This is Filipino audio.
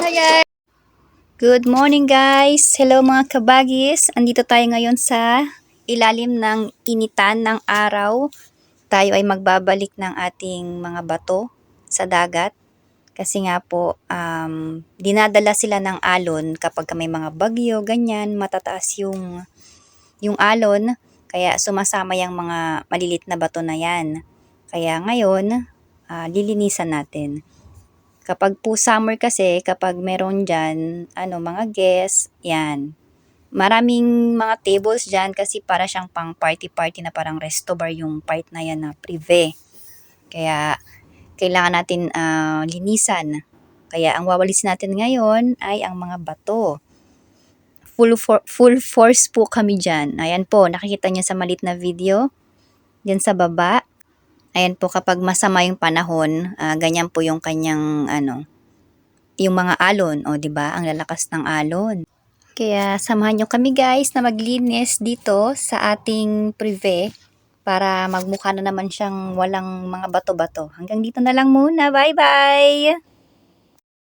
Hi guys! Good morning guys! Hello mga kabagis! Andito tayo ngayon sa ilalim ng initan ng araw. Tayo ay magbabalik ng ating mga bato sa dagat. Kasi nga po, um, dinadala sila ng alon kapag may mga bagyo, ganyan, matataas yung, yung alon. Kaya sumasama yung mga malilit na bato na yan. Kaya ngayon, ah, lilinisan natin. Kapag po summer kasi, kapag meron dyan, ano, mga guests, yan. Maraming mga tables dyan kasi para siyang pang party-party na parang resto bar yung part na yan na prive. Kaya, kailangan natin ah, linisan. Kaya, ang wawalis natin ngayon ay ang mga bato. Full, for- full force po kami dyan. Ayan po, nakikita niyo sa malit na video. Diyan sa baba. Ayan po, kapag masama yung panahon, ah, ganyan po yung kanyang, ano, yung mga alon, o 'di ba? Ang lalakas ng alon. Kaya samahan nyo kami guys na maglinis dito sa ating prive para magmukha na naman siyang walang mga bato-bato. Hanggang dito na lang muna. Bye-bye!